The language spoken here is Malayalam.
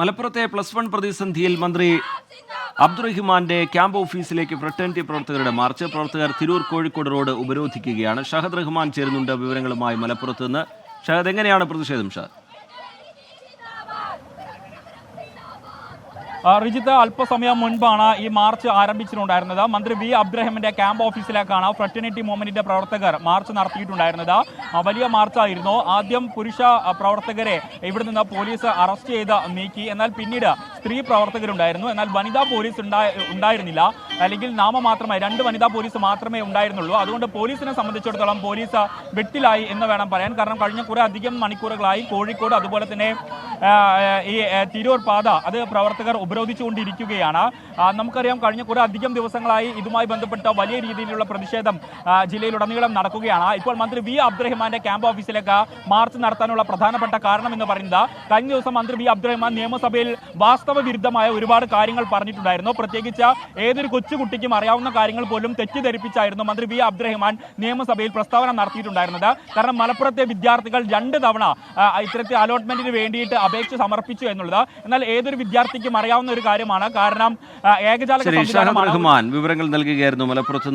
മലപ്പുറത്തെ പ്ലസ് വൺ പ്രതിസന്ധിയിൽ മന്ത്രി അബ്ദുറഹിമാന്റെ ക്യാമ്പ് ഓഫീസിലേക്ക് ഫ്രട്ടേണിറ്റി പ്രവർത്തകരുടെ മാർച്ച്. പ്രവർത്തകർ തിരൂർ കോഴിക്കോട് റോഡ് ഉപരോധിക്കുകയാണ്. ഷഹദ് റഹ്മാൻ ചേരുന്നുണ്ട് വിവരങ്ങളുമായി മലപ്പുറത്ത് നിന്ന്. ഷഹദ് എങ്ങനെയാണ് പ്രതിഷേധം ഷഹദ്? റിജിത്ത് അല്പസമയം മുൻപാണ് ഈ മാർച്ച് ആരംഭിച്ചിട്ടുണ്ടായിരുന്നത്. മന്ത്രി വി അബ്ദുറഹിമിന്റെ ക്യാമ്പ് ഓഫീസിലേക്കാണ് ഫ്രട്ടേണിറ്റി മൂവ്മെന്റിന്റെ പ്രവർത്തകർ മാർച്ച് നടത്തിയിട്ടുണ്ടായിരുന്നത്. വലിയ മാർച്ചായിരുന്നു. ആദ്യം പുരുഷ പ്രവർത്തകരെ ഇവിടെ നിന്ന് പോലീസ് അറസ്റ്റ് ചെയ്ത് നീക്കി. എന്നാൽ പിന്നീട് സ്ത്രീ പ്രവർത്തകരുണ്ടായിരുന്നു. എന്നാൽ വനിതാ പോലീസ് ഉണ്ടായിരുന്നില്ല. അല്ലെങ്കിൽ നാമമാത്രമായി രണ്ട് വനിതാ പോലീസ് മാത്രമേ ഉണ്ടായിരുന്നുള്ളൂ. അതുകൊണ്ട് പോലീസിനെ സംബന്ധിച്ചിടത്തോളം പോലീസ് വെട്ടിലായി എന്ന് വേണം പറയാൻ. കാരണം കഴിഞ്ഞ കുറേ അധികം മണിക്കൂറുകളായി കോഴിക്കോട് അതുപോലെ തന്നെ ഈ തിരൂർ പാത അത് പ്രവർത്തകർ ഉപരോധിച്ചുകൊണ്ടിരിക്കുകയാണ്. നമുക്കറിയാം കഴിഞ്ഞ കുറേ അധികം ദിവസങ്ങളായി ഇതുമായി ബന്ധപ്പെട്ട വലിയ രീതിയിലുള്ള പ്രതിഷേധം ജില്ലയിലുടനീളം നടക്കുകയാണ്. ഇപ്പോൾ മന്ത്രി വി അബ്ദുറഹ്മാന്റെ ക്യാമ്പ് ഓഫീസിലേക്ക് മാർച്ച് നടത്താനുള്ള പ്രധാനപ്പെട്ട കാരണം എന്ന് പറയുന്നത് കഴിഞ്ഞ ദിവസം മന്ത്രി വി അബ്ദുറഹ്മാൻ നിയമസഭയിൽ വാസ്തവ വിരുദ്ധമായ ഒരുപാട് കാര്യങ്ങൾ പറഞ്ഞിട്ടുണ്ടായിരുന്നു. പ്രത്യേകിച്ച് ഏതൊരു കൊച്ചുകുട്ടിക്കും അറിയാവുന്ന കാര്യങ്ങൾ പോലും തെറ്റിദ്ധരിപ്പിച്ചായിരുന്നു മന്ത്രി വി. അബ്ദുറഹ്മാൻ നിയമസഭയിൽ പ്രസ്താവന നടത്തിയിട്ടുണ്ടായിരുന്നത്. കാരണം മലപ്പുറത്തെ വിദ്യാർത്ഥികൾ രണ്ട് തവണ ഇത്തരത്തിൽ അലോട്ട്മെന്റിന് വേണ്ടിയിട്ട് അപേക്ഷ സമർപ്പിച്ചു എന്നുള്ളത്. എന്നാൽ ഏതൊരു വിദ്യാർത്ഥിക്കും അറിയാവുന്ന ഒരു കാര്യമാണ്. കാരണം ഷഹദ് വിവരങ്ങൾ നൽകുകയായിരുന്നു മലപ്പുറത്ത്